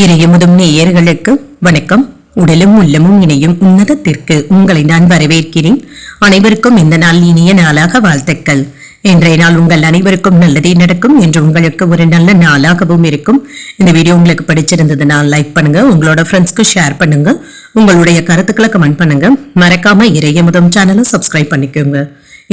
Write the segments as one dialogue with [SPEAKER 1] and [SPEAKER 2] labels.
[SPEAKER 1] இறையமுதும் நேயர்களுக்கு வணக்கம். உடலும் உள்ளமும் இணையும் உன்னதத்திற்கு உங்களை நான் வரவேற்கிறேன். அனைவருக்கும் இந்த நாள் இனிய நாளாக வாழ்த்துக்கள். இன்றைய நாள் உங்கள் அனைவருக்கும் நல்லதே நடக்கும் என்று உங்களுக்கு ஒரு நல்ல நாளாகவும் இருக்கும். இந்த வீடியோ உங்களுக்கு பிடிச்சிருந்ததுன்னா லைக் பண்ணுங்க உங்களோட ஃப்ரெண்ட்ஸ்க்கு ஷேர் பண்ணுங்க உங்களுடைய கருத்துக்களை கமெண்ட் பண்ணுங்க. மறக்காம இறையமுதம் சேனலை சப்ஸ்கிரைப் பண்ணிக்கோங்க.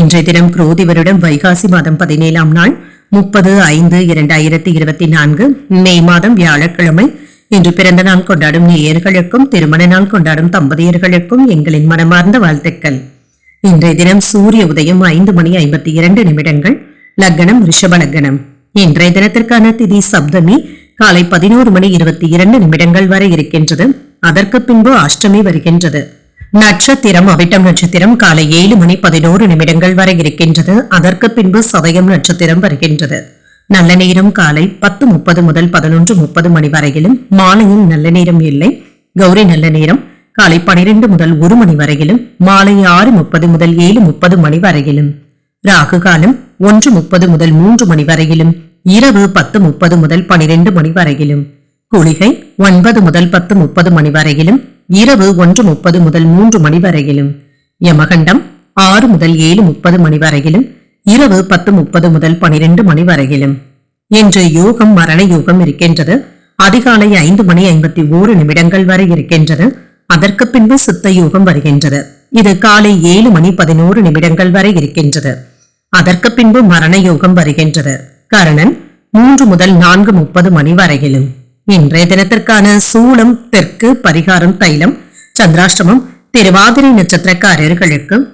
[SPEAKER 1] இன்றைய தினம் குரோதி வருடம் வைகாசி மாதம் பதினேழாம் நாள் முப்பது ஐந்து இரண்டாயிரத்தி இருபத்தி நான்கு மே மாதம் வியாழக்கிழமை இன்று பிறந்த நாள் கொண்டாடும் நேயர்களுக்கும் திருமண நாள் கொண்டாடும் தம்பதியர்களுக்கும் எங்களின் மனமார்ந்த வாழ்த்துக்கள். இன்றைய தினம் சூரிய உதயம் ஐந்து மணி ஐம்பத்தி இரண்டு நிமிடங்கள் லக்னம் ரிஷப லக்னம். இன்றைய தினத்திற்கான திதி சப்தமி காலை பதினோரு மணி இருபத்தி இரண்டு நிமிடங்கள் வரை இருக்கின்றது. அதற்கு பின்பு அஷ்டமி வருகின்றது. நட்சத்திரம் அவிட்டம் நட்சத்திரம் காலை ஏழு மணி பதினோரு நிமிடங்கள் வரை இருக்கின்றது. அதற்கு பின்பு சதயம் நட்சத்திரம் வருகின்றது. நல்ல நேரம் காலை பத்து முப்பது முதல் பதினொன்று முப்பது மணி வரையிலும் மாலையில் நல்ல நேரம் இல்லை கௌரி நல்ல நேரம் காலை பனிரெண்டு முதல் ஒரு மணி வரையிலும் மாலை ஆறு முப்பது முதல் ஏழு முப்பது மணி வரையிலும். ராகு காலம் ஒன்று முப்பது முதல் மூன்று மணி வரையிலும் இரவு பத்து முப்பது முதல் பனிரெண்டு மணி வரையிலும். குளிகை ஒன்பது முதல் பத்து முப்பது மணி வரையிலும் இரவு ஒன்று முப்பது முதல் மூன்று மணி வரையிலும். யமகண்டம் ஆறு முதல் ஏழு முப்பது மணி வரையிலும் இரவு பத்து முப்பது முதல் பனிரெண்டு மணி வரையிலும். இன்று யோகம் மரண யோகம் இருக்கின்றது. அதிகாலை ஐந்து மணி ஐம்பத்தி ஓரு நிமிடங்கள் வரை இருக்கின்றது. அதற்கு பின்பு சித்த யோகம் வருகின்றது. இது காலை ஏழு மணி பதினோரு நிமிடங்கள் வரை இருக்கின்றது. அதற்கு பின்பு மரண யோகம் வருகின்றது. கரணன் மூன்று முதல் நான்கு முப்பது மணி வரையிலும். இன்றைய தினத்திற்கான சூளம் தெற்கு பரிகாரம் தைலம் சந்திராஷ்டமம் திருவாதிரை நட்சத்திரக்காரர்களுக்கு